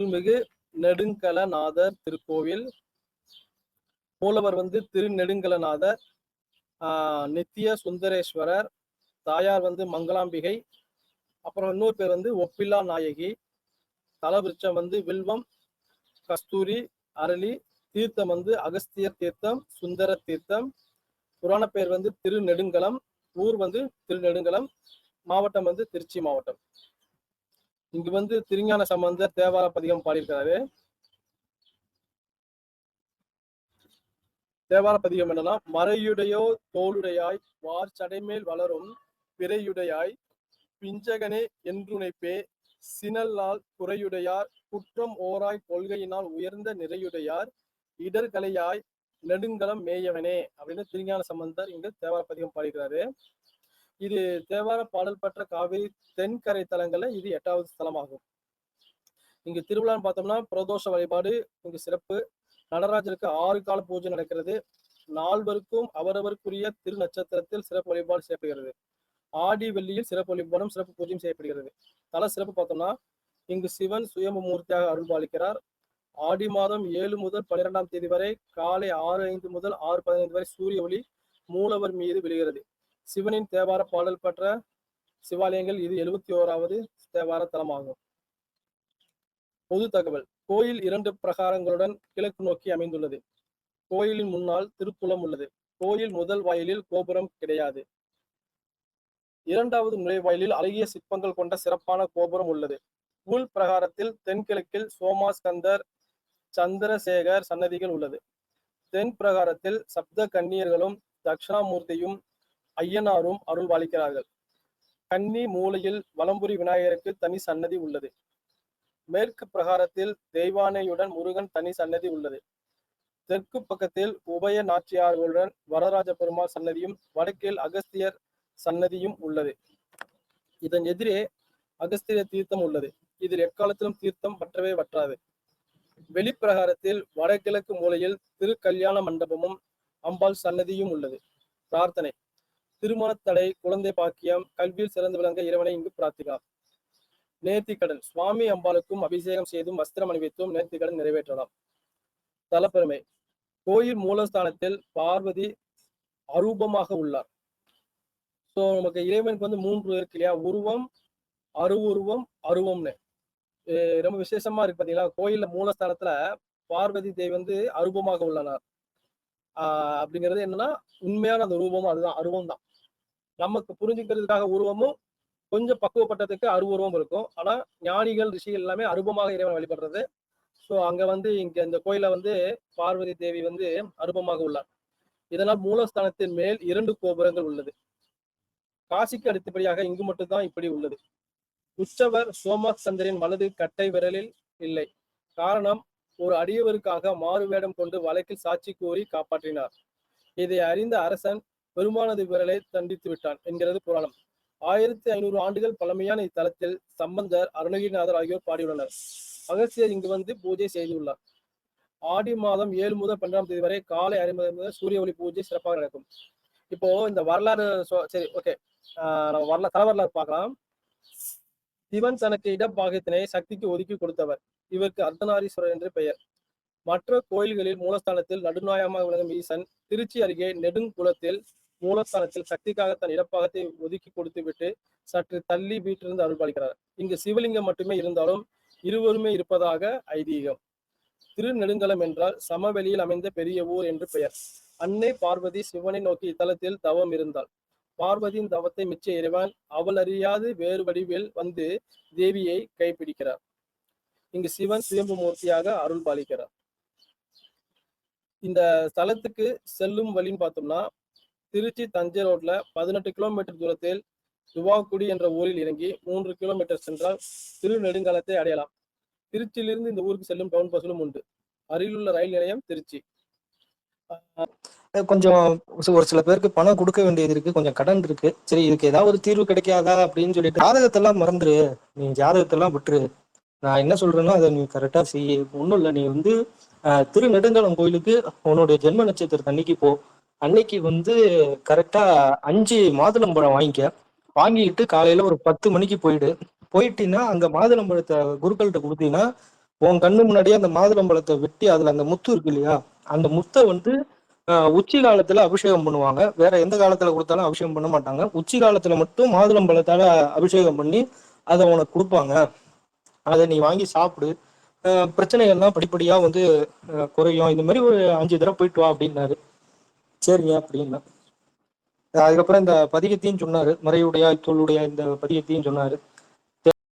அருள்மிகு நெடுங்கலநாதர் திருக்கோவில். மூலவர் வந்து திருநெடுங்கலநாதர் நித்திய சுந்தரேஸ்வரர் தாயார் வந்து மங்களாம்பிகை அப்புறம் இன்னொரு பேர் வந்து ஒப்பில்லா நாயகி தலவிருச்சம் வந்து வில்வம் கஸ்தூரி அரளி தீர்த்தம் வந்து அகஸ்தியர் தீர்த்தம் சுந்தர தீர்த்தம் புராண பேர் வந்து திருநெடுங்கலம் ஊர் வந்து திருநெடுங்கலம் மாவட்டம் வந்து திருச்சி மாவட்டம். இங்கு வந்து திருஞான சம்பந்தர் தேவார பதிகம் பாடியிருக்கிறாரு. தேவார பதிகம் என்னன்னா மறையுடையோ தோளுடையாய் வார் சடைமேல் வளரும் பிறையுடையாய் பிஞ்சகனே என்றுணைப்பே சினல்லால் குறையுடையார் குற்றம் ஓராய் கொள்கையினால் உயர்ந்த நிறையுடையார் இடர்களையாய் நெடுங்கலம் மேயவனே அப்படின்னு திருஞான சம்பந்தர் இங்கு தேவார பதிகம் பாடிக்கிறாரு இது தேவார பாடல் பெற்ற காவிரி தென்கரை தலங்கள்ல இது எட்டாவது ஸ்தலமாகும். இங்கு திருவிழான்னு பார்த்தோம்னா பிரதோஷ வழிபாடு இங்கு சிறப்பு. நடராஜருக்கு ஆறு கால பூஜை நடக்கிறது. நால்வருக்கும் அவரவருக்குரிய திரு நட்சத்திரத்தில் சிறப்பு வழிபாடு செய்யப்படுகிறது. ஆடி வெள்ளியில் சிறப்பு வழிபாடும் சிறப்பு பூஜையும் செய்யப்படுகிறது. தல சிறப்பு பார்த்தோம்னா இங்கு சிவன் சுயம்பு மூர்த்தியாக அருள்பாலிக்கிறார். ஆடி மாதம் ஏழு முதல் பன்னிரெண்டாம் தேதி வரை காலை ஆறு ஐந்து முதல் ஆறு பதினைந்து வரை சூரிய ஒளி மூலவர் மீது விழுகிறது. சிவனின் தேவார பாடல் பெற்ற சிவாலயங்கள் இது எழுபத்தி ஓராவது தேவார தலமாகும். பொது தகவல் கோயில் இரண்டு பிரகாரங்களுடன் கிழக்கு நோக்கி அமைந்துள்ளது. கோயிலின் முன்னால் திருப்புலம் உள்ளது. கோயில் முதல் வாயிலில் கோபுரம் கிடையாது. இரண்டாவது நுழைவாயிலில் அழகிய சிற்பங்கள் கொண்ட சிறப்பான கோபுரம் உள்ளது. உள் பிரகாரத்தில் தென்கிழக்கில் சோமாஸ்கந்தர் சந்திரசேகர் சன்னதிகள் உள்ளது. தென் பிரகாரத்தில் சப்த கன்னியர்களும் தட்சிணாமூர்த்தியும் ஐயனாரும் அருள்வாளிக்கிறார்கள் கன்னி மூலையில் வலம்புரி விநாயகருக்கு தனி சன்னதி உள்ளது. மேற்கு பிரகாரத்தில் தெய்வானையுடன் முருகன் தனி சன்னதி உள்ளது. தெற்கு பக்கத்தில் உபய நாச்சியார்களுடன் வரராஜ பெருமாள் சன்னதியும் வடக்கில் அகஸ்தியர் சன்னதியும் உள்ளது. இதன் எதிரே அகஸ்திய தீர்த்தம் உள்ளது. இதில் எக்காலத்திலும் தீர்த்தம் வற்றவே வற்றாது வெளிப்பிரகாரத்தில் வடகிழக்கு மூலையில் திரு கல்யாண மண்டபமும் அம்பாள் சன்னதியும் உள்ளது. பிரார்த்தனை. திருமணத்தடை குழந்தை பாக்கியம் கல்வியில் சிறந்து விளங்க இறைவனை இங்கு பிரார்த்திக்கலாம் நேர்த்திக்கடன் சுவாமி அம்பாளுக்கும் அபிஷேகம் செய்தும் வஸ்திரம் அணிவித்தும் நேர்த்திக்கடன் நிறைவேற்றலாம். தலப்பெருமை. கோயில் மூலஸ்தானத்தில் பார்வதி அரூபமாக உள்ளார். ஸோ நமக்கு இறைவனுக்கு வந்து மூன்று இருக்கு இல்லையா? உருவம் அருவுருவம் அருவம்னு. ரொம்ப விசேஷமா இருக்கு பாத்தீங்களா? கோயில்ல மூலஸ்தானத்துல பார்வதி தேவி வந்து அருபமாக உள்ளனர். ஆஹ் அப்படிங்கிறது என்னன்னா உண்மையான அந்த ரூபம் அதுதான். அருவம் தான் நமக்கு புரிஞ்சுக்கிறதுக்காக உருவமும் கொஞ்சம் பக்குவப்பட்டதுக்கு அருவுருவம் இருக்கும். ஆனா ஞானிகள் ரிஷிகள் எல்லாமே அருபமாக இறைவன் வழிபடுறது. ஸோ அங்க வந்து இங்க இந்த கோயில வந்து பார்வதி தேவி வந்து அருபமாக உள்ளார். இதனால் மூலஸ்தானத்தின் மேல் இரண்டு கோபுரங்கள் உள்ளது. காசிக்கு அடுத்தபடியாக இங்கு மட்டும்தான் இப்படி உள்ளது. உற்சவர் சோமாசந்தரின் வலது கட்டை விரலில் இல்லை. காரணம் ஒரு அடியவருக்காக மாறுவேடம் கொண்டு வழக்கில் சாட்சி கூறி காப்பாற்றினார். இதை அறிந்த அரசன் பெருமானது விரலை தண்டித்து விட்டான் என்கிறது புராணம். ஆயிரத்தி ஐநூறு ஆண்டுகள் பழமையான இத்தலத்தில் சம்பந்தர் அருணகிரிநாதர் ஆகியோர் பாடியுள்ளனர். அகஸ்தியர் இங்கு வந்து பூஜை செய்துள்ளார். ஆடி மாதம் ஏழு முதல் பன்னெண்டாம் தேதி வரை காலை ஐம்பது முதல் சூரிய ஒளி பூஜை சிறப்பாக நடக்கும். இப்போ இந்த வரலாறு சரி ஓகே நம்ம வரலாறு தல வரலாறு பார்க்கலாம். சிவன் தனக்கு இடப்பாகத்தினை சக்திக்கு ஒதுக்கி கொடுத்தவர். இவருக்கு அர்த்தநாரீஸ்வரர் என்று பெயர். மற்ற கோயில்களில் மூலஸ்தானத்தில் நடுநாயகமாக விளங்கும் ஈசன் திருச்சி அருகே நெடுங்குளத்தில் மூலஸ்தானத்தில் சக்திக்காக தன் இடப்பாகத்தை ஒதுக்கி கொடுத்துவிட்டு சற்று தள்ளி வீட்டிலிருந்து அருள்பாலிக்கிறார் இங்கு சிவலிங்கம் மட்டுமே இருந்தாலும் இருவருமே இருப்பதாக ஐதீகம். திருநெடுங்கலம் என்றால் சமவெளியில் அமைந்த பெரிய ஊர் என்று பெயர். அன்னை பார்வதி சிவனை நோக்கி இத்தலத்தில் தவம் இருந்தாள். பார்வதியின் தவத்தை மிச்ச இறைவன் அவள் அறியாது வேறு வடிவில் வந்து தேவியை கைப்பிடிக்கிறார். இங்கு சிவன் சுயம்பு மூர்த்தியாக அருள் பாலிக்கிறார். இந்த ஸ்தலத்துக்கு செல்லும் வழின்னு பார்த்தோம்னா திருச்சி தஞ்சை ரோட்ல பதினெட்டு கிலோமீட்டர் தூரத்தில் துவாக்குடி என்ற ஊரில் இறங்கி மூன்று கிலோமீட்டர் சென்றால் திருநெடுங்காலத்தை அடையலாம். திருச்சியிலிருந்து இந்த ஊருக்கு செல்லும் டவுன் பஸ்ஸும் உண்டு. அருகிலுள்ள ரயில் நிலையம் திருச்சி. கொஞ்சம் ஒரு சில பேருக்கு பணம் கொடுக்க வேண்டியது இருக்கு கொஞ்சம் கடன் இருக்கு. சரி இதுக்கு ஏதாவது ஒரு தீர்வு கிடைக்காதா அப்படின்னு சொல்லிட்டு ஜாதகத்தெல்லாம் மறந்துரு. நீ ஜாதகத்தெல்லாம் விட்டுரு. நான் என்ன சொல்றேன்னா அதை நீ கரெக்டா செய்ய ஒன்றும் இல்ல. நீ வந்து ஆஹ், திருநெடுங்கலம் கோயிலுக்கு உன்னுடைய ஜென்ம நட்சத்திரத்தை அன்னைக்கு போ. அன்னைக்கு வந்து கரெக்டா அஞ்சு மாதுளம்பழம் வாங்கிக்க. வாங்கிட்டு காலையில ஒரு பத்து மணிக்கு போயிடு. போயிட்டீங்கன்னா அங்க மாதுளம்பழத்தை குருக்கள்கிட்ட கொடுத்தீங்கன்னா உன் கண்ணு முன்னாடியே அந்த மாதுளம்பழத்தை வெட்டி அதுல அந்த முத்து இருக்கு இல்லையா? அந்த முத்தை வந்து ஆஹ், உச்சி காலத்துல அபிஷேகம் பண்ணுவாங்க. வேற எந்த காலத்துல கொடுத்தாலும் அபிஷேகம் பண்ண மாட்டாங்க. உச்சி காலத்துல மட்டும் மாதுளம்பழத்தால அபிஷேகம் பண்ணி அதை உனக்கு கொடுப்பாங்க. அதை நீ வாங்கி சாப்பிடு. பிரச்சனைகள்லாம் படிப்படியா வந்து குறையும். இந்த மாதிரி ஒரு அஞ்சு தடவை போயிட்டு வா அப்படின்னாரு. சரிங்க அப்படின்னா அதுக்கப்புறம் இந்த பதிகத்தையும் சொன்னாரு. மறையுடையாய் தோளுடைய இந்த பதிகத்தையும் சொன்னாரு.